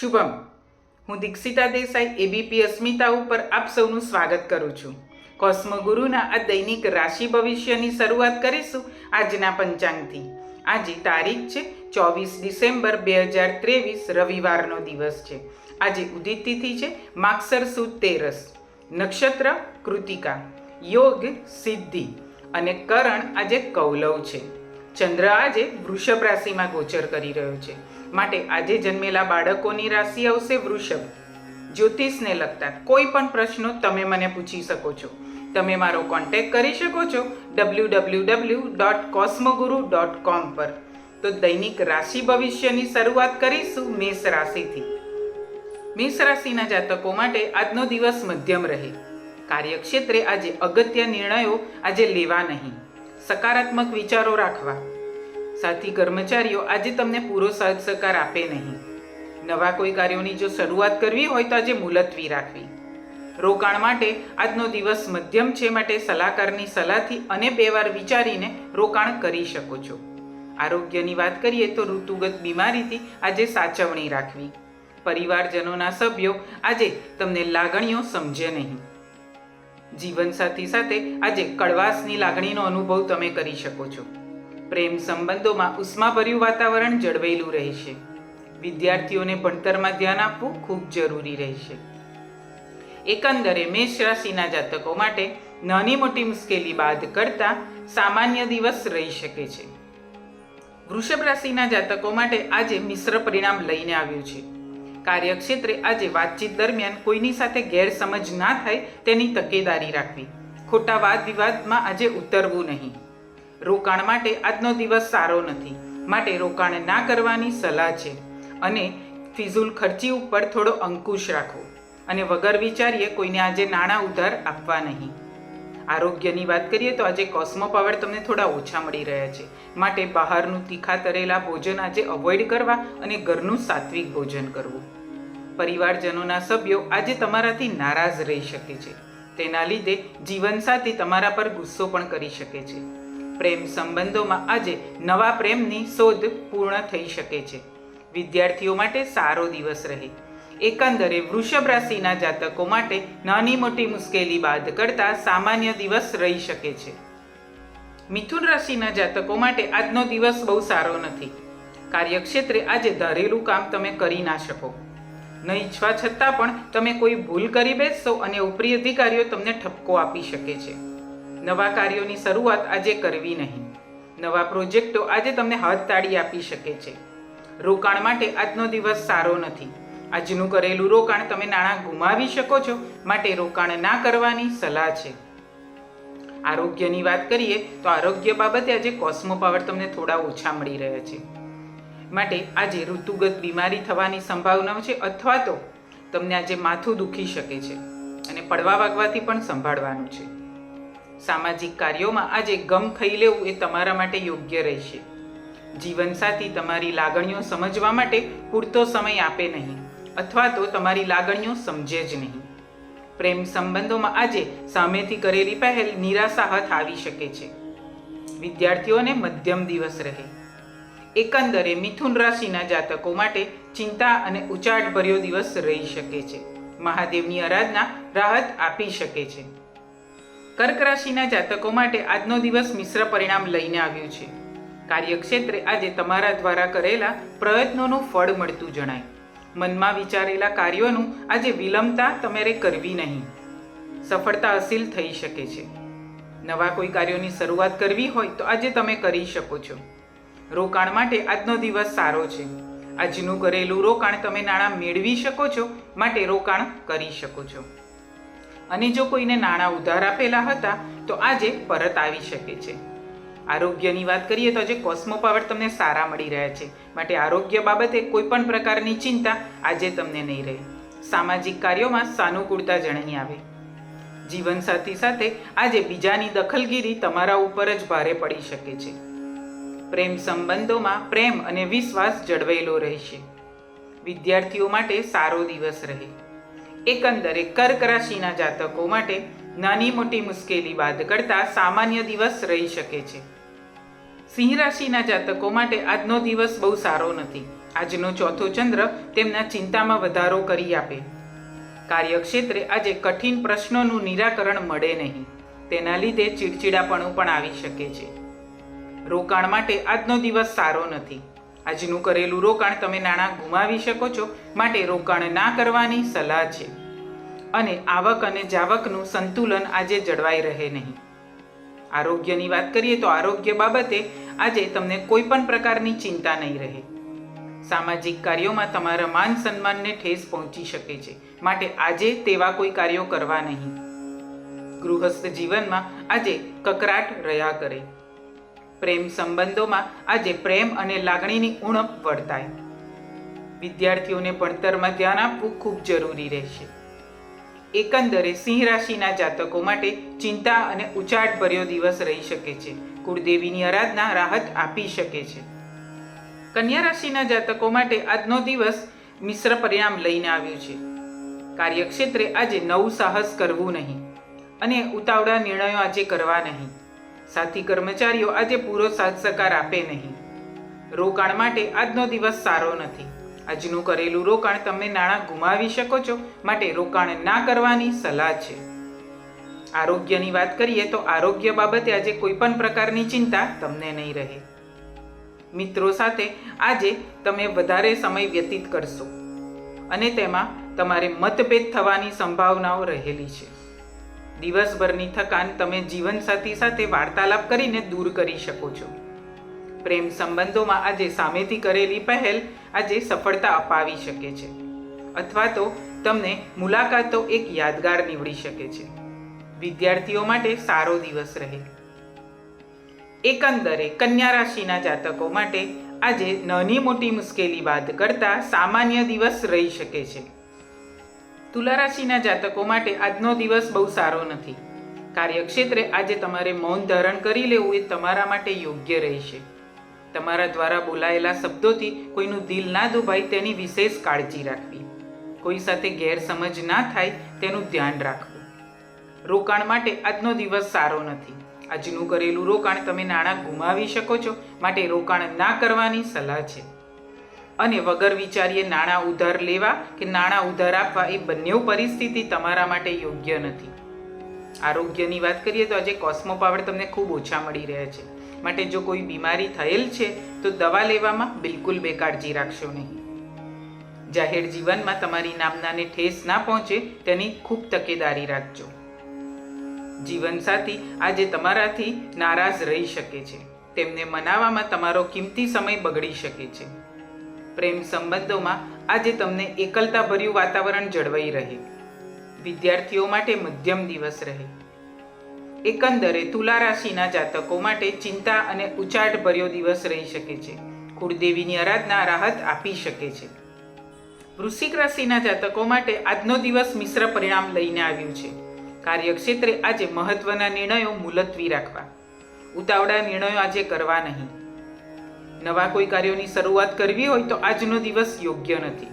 શુભમ, હું દીક્ષિતા દેસાઈ એબીપી અસ્મિતા ઉપર આપ સૌનું સ્વાગત કરું છું. કોસ્મોગુરુના આ દૈનિક રાશિ ભવિષ્યની શરૂઆત કરીશું આજના પંચાંગથી. આજે તારીખ છે, ચોવીસ ડિસેમ્બર બે હજાર ત્રેવીસ, રવિવારનો દિવસ છે. આજે ઉદિત તિથિ છે માક્ષર સુદ તેરસ. નક્ષત્ર, કૃતિકા. યોગ, સિદ્ધિ. અને કરણ આજે કૌલવ છે. ચંદ્ર આજે વૃષભ રાશિમાં ગોચર કરી રહ્યો છે. માટે આજે જન્મેલા બાળકોની રાશિ આવશે વૃષભ. જ્યોતિષને લગતા કોઈ પણ પ્રશ્નો તમે મને પૂછી શકો છો. તમે મારો કોન્ટેક્ટ કરી શકો છો W W W dot Cosmoguru dot com પર. તો દૈનિક રાશિ ભવિષ્યની શરૂઆત કરીશું મેષ રાશિથી. મેષ રાશિના જાતકો માટે આજનો દિવસ મધ્યમ રહે. કાર્યક્ષેત્રે આજે અગત્ય નિર્ણયો આજે લેવા નહીં. સકારાત્મક વિચારો રાખવા. સાથી કર્મચારીઓ આજે તમને પૂરો સાથ સહકાર આપે નહીં. નવા કોઈ કાર્યોની જો શરૂઆત કરવી હોય તો આજે મુલતવી રાખવી. રોકાણ માટે આજનો દિવસ મધ્યમ છે માટે સલાહકારની સલાહથી અને બે વાર વિચારીને રોકાણ કરી શકો છો. આરોગ્યની વાત કરીએ તો ઋતુગત બીમારીથી આજે સાચવણી રાખવી. પરિવારજનોના સભ્યો આજે તમને લાગણીઓ સમજે નહીં. જીવનસાથી સાથે આજે કડવાશની લાગણીનો અનુભવ તમે કરી શકો છો. પ્રેમ સંબંધોમાં ઉષ્માભર્યું વાતાવરણ જળવાયેલું રહેશે. વિદ્યાર્થીઓને ભણતરમાં ધ્યાન આપવું ખૂબ જરૂરી રહેશે. એકંદરે મેષ રાશિના જાતકો માટે નાની મોટી મુશ્કેલી બાદ કરતા સામાન્ય દિવસ રહી શકે છે. વૃષભ રાશિના જાતકો માટે આજે મિશ્ર પરિણામ લઈને આવ્યું છે. કાર્યક્ષેત્રે આજે વાતચીત દરમિયાન કોઈની સાથે ગેરસમજ ના થાય તેની તકેદારી રાખવી. ખોટા વાદ વિવાદમાં આજે ઉતરવું નહીં. રોકાણ માટે આજનો દિવસ સારો નથી. માટે રોકાણ ના કરવાની સલાહ છે. અને ફિઝુલ ખર્ચી ઉપર થોડો અંકુશ રાખવો અને વગર વિચારીએ કોઈને આજે નાણાં ઉધાર આપવા નહીં. આરોગ્યની વાત કરીએ તો આજે કોસ્મો પાવર તમને થોડા ઓછા મળી રહ્યા છે. માટે બહારનું તીખા તરેલા ભોજન આજે અવોઇડ કરવા અને ઘરનું સાત્વિક ભોજન કરવું. પરિવારજનોના સભ્યો આજે તમારાથી નારાજ રહી શકે છે. તેના લીધે જીવનસાથી તમારા પર ગુસ્સો પણ કરી શકે છે. પ્રેમ સંબંધોમાં આજે નવા પ્રેમની શોધ પૂર્ણ થઈ શકે છે. વિદ્યાર્થીઓ માટે સારો દિવસ રહે. એકંદરે વૃષભ રાશિના જાતકો માટે નાની મોટી મુશ્કેલી બાદ કરતા સામાન્ય દિવસ રહી શકે છે. મિથુન રાશિના જાતકો માટે આજનો દિવસ બહુ સારો નથી. કાર્યક્ષેત્રે આજે ધારેલું કામ તમે કરી ના શકો. ન ઈચ્છવા છતાં પણ તમે કોઈ ભૂલ કરી બેસશો અને ઉપરી અધિકારીઓ તમને ઠપકો આપી શકે છે. નવા કાર્યોની શરૂઆત આજે કરવી નહીં. નવા પ્રોજેક્ટો આજે તમને હાથ તાળી આપી શકે છે. રોકાણ માટે આજનો દિવસ સારો નથી. આજનું કરેલું રોકાણ તમે નાણાં ગુમાવી શકો છો, માટે રોકાણ ના કરવાની સલાહ છે. આરોગ્યની વાત કરીએ તો આરોગ્ય બાબતે આજે કોસ્મો પાવર તમને થોડા ઓછા મળી રહ્યા છે. માટે આજે ઋતુગત બીમારી થવાની સંભાવના છે અથવા તો તમને આજે માથું દુખી શકે છે અને પડવા વાગવાથી પણ સંભાળવાનું છે. સામાજિક કાર્યોમાં આજે ગમ ખાઈ લેવું એ તમારા માટે યોગ્ય રહેશે. જીવનસાથી તમારી લાગણીઓ સમજવા માટે પૂરતો સમય આપે નહીં, અથવા તો તમારી લાગણીઓ સમજે જ નહીં. પ્રેમ સંબંધોમાં આજે સામેથી કરેલી પહેલ નિરાશા હાથ આવી શકે છે. વિદ્યાર્થીઓને મધ્યમ દિવસ રહે. એકંદરે મિથુન રાશિના જાતકો માટે ચિંતા અને ઉચાટભર્યો દિવસ રહી શકે છે. મહાદેવની આરાધના રાહત આપી શકે છે. કર્ક રાશિના જાતકો માટે આજનો દિવસ મિશ્ર પરિણામ લઈને આવ્યું છે. કાર્યક્ષેત્રે આજે તમારા દ્વારા કરેલા પ્રયત્નોનું ફળ મળતું જણાય. મનમાં વિચારેલા કાર્યોનું આજે વિલંબતા તમારે કરવી નહીં. સફળતા હાસિલ થઈ શકે છે. નવા કોઈ કાર્યોની શરૂઆત કરવી હોય તો આજે તમે કરી શકો છો. રોકાણ માટે આજનો દિવસ સારો છે. આજનું કરેલું રોકાણ તમે નાણાં મેળવી શકો છો, માટે રોકાણ કરી શકો છો. અને જો કોઈને નાણાં ઉધાર આપેલા હતા, તો આજે પરત આવી શકે છે. આરોગ્યની વાત કરીએ તો આજે કોસ્મો પાવર તમને સારા મળી રહ્યા છે. માટે આરોગ્ય બાબતે કોઈ પણ પ્રકારની ચિંતા આજે તમને નહીં રહે. સામાજિક કાર્યોમાં સાનુકૂળતા જણાઈ આવે. જીવનસાથી સાથે આજે બીજાની દખલગીરી તમારા ઉપર જ ભારે પડી શકે છે. પ્રેમ સંબંધોમાં પ્રેમ અને વિશ્વાસ જળવાયેલો રહેશે. વિદ્યાર્થીઓ માટે સારો દિવસ રહે. એકંદરે કર્ક રાશિના જાતકો માટે નાની મોટી મુશ્કેલી બાદ કરતા સામાન્ય દિવસ રહી શકે છે. સિંહ રાશિના જાતકો માટે આજનો દિવસ બહુ સારો નથી. આજનો ચોથો ચંદ્ર તેમના ચિંતામાં વધારો કરી આપે. કાર્યક્ષેત્રે આજે કઠિન પ્રશ્નોનું નિરાકરણ મળે નહીં. તેના લીધે ચીડચીડાપણું પણ આવી શકે છે. રોકાણ માટે આજનો દિવસ સારો નથી. આજનું કરેલું રોકાણ તમે નાણાં ગુમાવી શકો છો. માટે રોકાણ ના કરવાની સલાહ છે. અને આવક અને જાવકનું સંતુલન આજે જળવાઈ રહે નહીં. આરોગ્યની વાત કરીએ તો આરોગ્ય બાબતે આજે તમને કોઈ પણ પ્રકારની ચિંતા નહીં રહે. સામાજિક કાર્યોમાં તમારા માન સન્માનને ઠેસ પહોંચી શકે છે. માટે આજે તેવા કોઈ કાર્યો કરવા નહીં. ગૃહસ્થ જીવનમાં આજે કકરાટ રહ્યા કરે. પ્રેમ સંબંધોમાં આજે પ્રેમ અને લાગણીની ઉણપ વર્તાય. વિદ્યાર્થીઓને ભણતરમાં ધ્યાન આપવું ખૂબ જરૂરી રહેશે. એકંદરે સિંહ રાશિના જાતકો માટે ચિંતા અને ઉચાટ ભર્યો દિવસ રહી શકે છે. કુળદેવીની આરાધના રાહત આપી શકે છે. કન્યા રાશિના જાતકો માટે આજનો દિવસ મિશ્ર પરિણામ લઈને આવ્યું છે. કાર્યક્ષેત્રે આજે નવું સાહસ કરવું નહીં અને ઉતાવળા નિર્ણયો આજે કરવા નહીં. સાથી કર્મચારીઓ આજે પૂરો સાથ સહકાર આપે નહીં. રોકાણ માટે આજનો દિવસ સારો નથી. આજનું કરેલું રોકાણ તમે નાણાં ગુમાવી શકો છો, માટે રોકાણ ના કરવાની સલાહ છે. આરોગ્યની વાત કરીએ તો આરોગ્ય બાબતે આજે કોઈ પણ પ્રકારની ચિંતા તમને નહીં રહે. મિત્રો સાથે આજે તમે વધારે સમય વ્યતીત કરશો અને તેમાં તમારે મતભેદ થવાની સંભાવનાઓ રહેલી છે. દિવસભરની થકાન તમે જીવનસાથી સાથે વાર્તાલાપ કરીને દૂર કરી શકો છો. પ્રેમ સંબંધોમાં આજે સામેથી કરેલી પહેલ આજે સફળતા અપાવી શકે છે. અથવા તો તમને મુલાકાતો એક યાદગાર નીવડી શકે છે. વિદ્યાર્થીઓ માટે સારો દિવસ રહે. એકંદરે કન્યા રાશિના જાતકો માટે આજે નાની મોટી મુશ્કેલી બાદ કરતા સામાન્ય દિવસ રહી શકે છે. તુલા રાશિના જાતકો માટે આજનો દિવસ બહુ સારો નથી. કાર્યક્ષેત્રે આજે તમારે મૌન ધારણ કરી લેવું એ તમારા માટે યોગ્ય રહેશે. તમારા દ્વારા બોલાયેલા શબ્દોથી કોઈનું દિલ ના દુભાય તેની વિશેષ કાળજી રાખવી. કોઈ સાથે ગેરસમજ ના થાય તેનું ધ્યાન રાખવું. રોકાણ માટે આજનો દિવસ સારો નથી. આજનું કરેલું રોકાણ તમે નાણાં ગુમાવી શકો છો. માટે રોકાણ ના કરવાની સલાહ છે. અને વગર વિચારીએ નાણાં ઉધાર લેવા કે નાણાં ઉધાર આપવા એ બંને પરિસ્થિતિ તમારા માટે યોગ્ય નથી. આરોગ્યની વાત કરીએ તો આજે કોસ્મો પાવર તમને ખૂબ ઓછા મળી રહ્યા છે. માટે જો કોઈ બીમારી થયેલ છે, તો દવા લેવામાં બિલકુલ બેકાળજી રાખશો નહીં. જાહેર જીવનમાં તમારી નામનાને ઠેસ ના પહોંચે તેની ખૂબ તકેદારી રાખજો. જીવનસાથી આજે તમારાથી નારાજ રહી શકે છે. તેમને મનાવવામાં તમારો કિંમતી સમય બગડી શકે છે. પ્રેમ સંબંધોમાં આજે તમને એકલતાભર્યું વાતાવરણ જળવાઈ રહે. વિદ્યાર્થીઓ માટે મધ્યમ દિવસ રહે. એકંદરે તુલા રાશિના જાતકો માટે ચિંતા અને ઉચાટભર્યો દિવસ રહી શકે છે. કુળદેવીની આરાધના રાહત આપી શકે છે. વૃશ્ચિક રાશિના જાતકો માટે આજનો દિવસ મિશ્ર પરિણામ લઈને આવ્યું છે. કાર્યક્ષેત્રે આજે મહત્વના નિર્ણયો મુલતવી રાખવા. ઉતાવળા નિર્ણયો આજે કરવા નહીં. નવા કોઈ કાર્યોની શરૂઆત કરવી હોય તો આજનો દિવસ યોગ્ય નથી.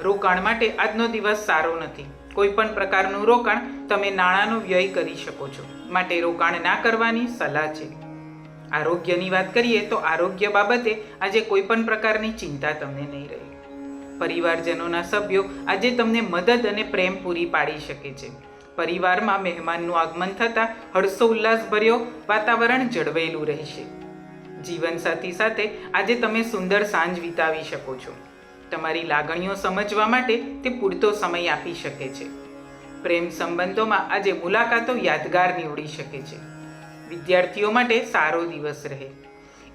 રોકાણ માટે આજનો દિવસ સારો નથી. કોઈ પણ પ્રકારનું રોકાણ તમે નાણાંનો વ્યય કરી શકો છો. માટે રોકાણ ના કરવાની સલાહ છે. આરોગ્યની વાત કરીએ તો આરોગ્ય બાબતે આજે કોઈ પણ પ્રકારની ચિંતા તમને નહીં રહે. પરિવારજનોના સભ્યો આજે તમને મદદ અને પ્રેમ પૂરી પાડી શકે છે. પરિવારમાં મહેમાનનું આગમન થતાં હર્ષો ઉલ્લાસભર્યો વાતાવરણ જળવાયેલું રહેશે. જીવનસાથી સાથે આજે તમે સુંદર સાંજ વિતાવી શકો છો. તમારી લાગણીઓ સમજવા માટે તે પૂરતો સમય આપી શકે છે. પ્રેમ સંબંધોમાં આજે મુલાકાતો યાદગાર નીવડી શકે છે. વિદ્યાર્થીઓ માટે સારો દિવસ રહે.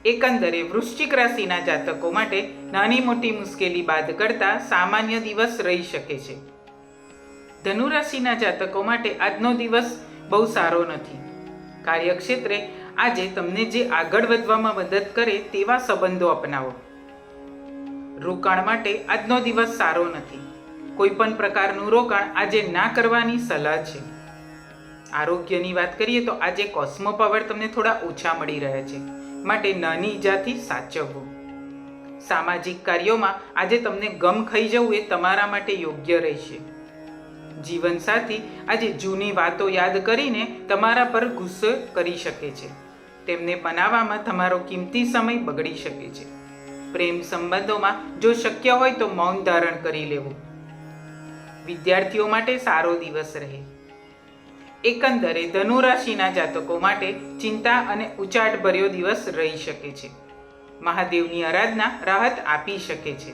એકંદરે વૃશ્ચિક રાશિના જાતકો માટે નાની મોટી મુશ્કેલી બાદ કરતા સામાન્ય દિવસ રહી શકે છે. ધનુ રાશિના જાતકો માટે આજનો દિવસ બહુ સારો નથી. કાર્યક્ષેત્રે આજે તમને જે આગળ વધવામાં મદદ કરે તેવા સંબંધો અપનાવો. રોકાણ માટે આજનો દિવસ સારો નથી. કોઈ પણ પ્રકારનું રોકાણ આજે ના કરવાની સલાહ છે. આરોગ્યની વાત કરીએ તો આજે કોસ્મો પાવર તમને થોડા ઓછા મળી રહ્યા છે, માટે નાની ઈજાથી સાચવવું. સામાજિક કાર્યોમાં આજે તમને ગમ ખાઈ જવું એ તમારા માટે યોગ્ય રહેશે. જીવનસાથી આજે જૂની વાતો યાદ કરીને તમારા પર ગુસ્સો કરી શકે છે. તેમને બનાવવામાં તમારો કિંમતી સમય બગડી શકે છે. પ્રેમ સંબંધોમાં જો શક્ય હોય તો મૌન ધારણ કરી લેવું. વિદ્યાર્થીઓ માટે સારો દિવસ રહે. એકંદરે ધનુ રાશિના જાતકો માટે ચિંતા અને ઉચાટભર્યો દિવસ રહી શકે છે. મહાદેવની આરાધના રાહત આપી શકે છે.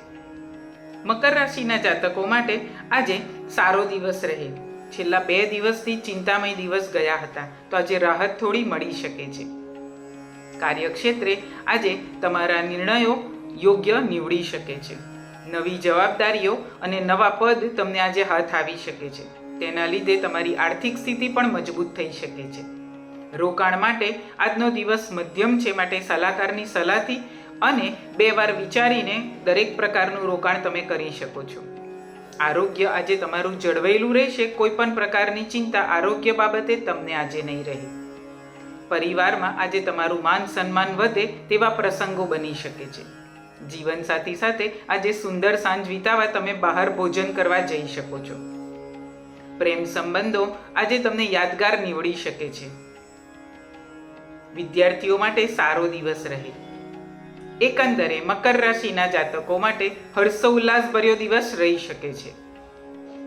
મકર રાશિના જાતકો માટે આજે સારો દિવસ રહે. છેલ્લા બે દિવસથી ચિંતામય દિવસ ગયા હતા. તો આજે રાહત થોડી મળી શકે છે. કાર્યક્ષેત્રે આજે તમારા નિર્ણયો યોગ્ય નીવડી શકે છે. નવી જવાબદારીઓ અને નવા પદ તમને આજે હાથ આવી શકે છે. તેના લીધે તમારી આર્થિક સ્થિતિ પણ મજબૂત થઈ શકે છે. રોકાણ માટે આજનો દિવસ મધ્યમ છે માટે સલાહકારની સલાહથી અને બે વાર વિચારીને દરેક પ્રકારનું રોકાણ તમે કરી શકો છો. આરોગ્ય આજે તમારું જળવાયેલું રહેશે કોઈ પણ પ્રકારની ચિંતા આરોગ્ય બાબતે તમને આજે નહીં રહે. પરિવારમાં આજે તમારું માન સન્માન વધે તેવા પ્રસંગો બની શકે છે. જીવનસાથી સાથે આજે સુંદર સાંજ વિતાવા તમે બહાર ભોજન કરવા જઈ શકો છો. પ્રેમ સંબંધો આજે તમને યાદગાર નીવડી શકે છે. વિદ્યાર્થીઓ માટે સારો દિવસ રહે. એકંદરે મકર રાશિના જાતકો માટે હર્ષોલ્લાસભર્યો દિવસ રહી શકે છે.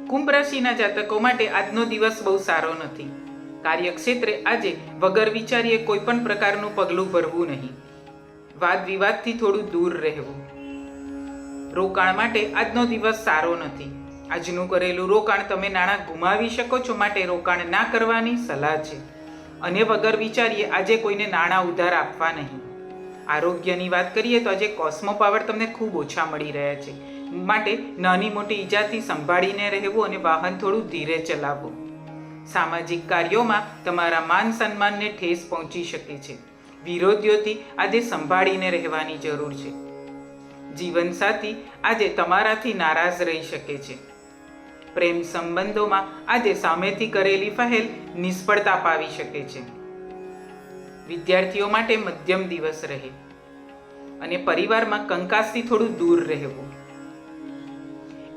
કુંભ રાશિના જાતકો માટે આજનો દિવસ બહુ સારો નથી. કાર્યક્ષેત્રે આજે વગર વિચારીએ કોઈ પણ પ્રકારનું પગલું ભરવું નહીં. વાદ વિવાદથી થોડું દૂર રહેવું. રોકાણ માટે આજનો દિવસ સારો નથી. આજનું કરેલું રોકાણ તમે નાણાં ગુમાવી શકો છો માટે રોકાણ ના કરવાની સલાહ છે. અને વગર વિચારીએ આજે કોઈને નાણાં ઉધાર આપવા નહીં. આરોગ્યની વાત કરીએ તો આજે કોસ્મો પાવર તમને ખૂબ ઓછા મળી રહ્યા છે. માટે નાની મોટી ઈજાથી સંભાળીને રહેવું અને વાહન થોડું ધીરે ચલાવવું. સામાજિક કાર્યોમાં તમારા માન સન્માનને ઠેસ પહોંચી શકે છે. વિરોધીઓથી આજે સંભાળીને રહેવાની જરૂર છે. જીવનસાથી આજે તમારાથી નારાજ રહી શકે છે. પ્રેમ સંબંધોમાં આજે સામેથી કરેલી પહેલ નિષ્ફળતા પાવી શકે છે. વિદ્યાર્થીઓ માટે મધ્યમ દિવસ રહે અને પરિવારમાં કંકાસથી થોડું દૂર રહેવું.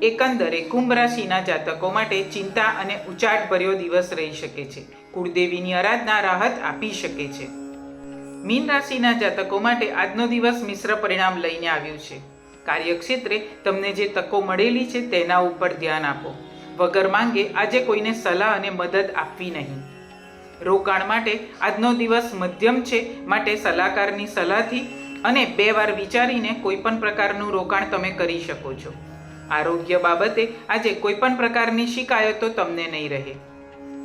એકંદરે કુંભ રાશિના જાતકો માટે ચિંતા અને ઉચાટભર્યો દિવસ રહી શકે છે. કુળદેવીની આરાધના રાહત આપી શકે છે. મીન રાશિના જાતકો માટે આજનો દિવસ મિશ્ર પરિણામ લઈને આવ્યું છે. કાર્યક્ષેત્રે તમને જે તકો મળેલી છે તેના ઉપર ધ્યાન આપો. વગર માંગે આજે કોઈને સલાહ અને મદદ આપવી નહીં. રોકાણ માટે આજનો દિવસ મધ્યમ છે માટે સલાહકારની સલાહથી અને બે વાર વિચારીને કોઈ પણ પ્રકારનું રોકાણ તમે કરી શકો છો. આરોગ્ય બાબતે આજે કોઈ પણ પ્રકારની શિકાયતો તમને નહીં રહે.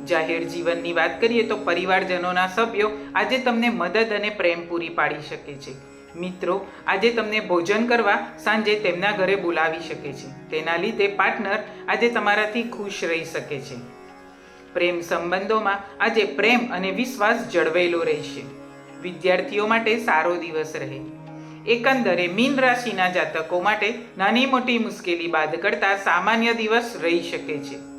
જાહેર જીવનની વાત કરીએ તો પરિવારજનોના સભ્યો આજે તમને મદદ અને પ્રેમ પૂરી પાડી શકે છે. મિત્રો, આજે તમને ભોજન કરવા સાંજે તેમના ઘરે બોલાવી શકે છે. તેના લીધે પાર્ટનર આજે તમારાથી ખુશ રહી શકે છે. પ્રેમ સંબંધોમાં આજે પ્રેમ અને વિશ્વાસ જળવાયેલો રહેશે. વિદ્યાર્થીઓ માટે સારો દિવસ રહે. એકંદરે મીન રાશિના જાતકો માટે નાની મોટી મુશ્કેલી બાદ કરતા સામાન્ય દિવસ રહી શકે છે.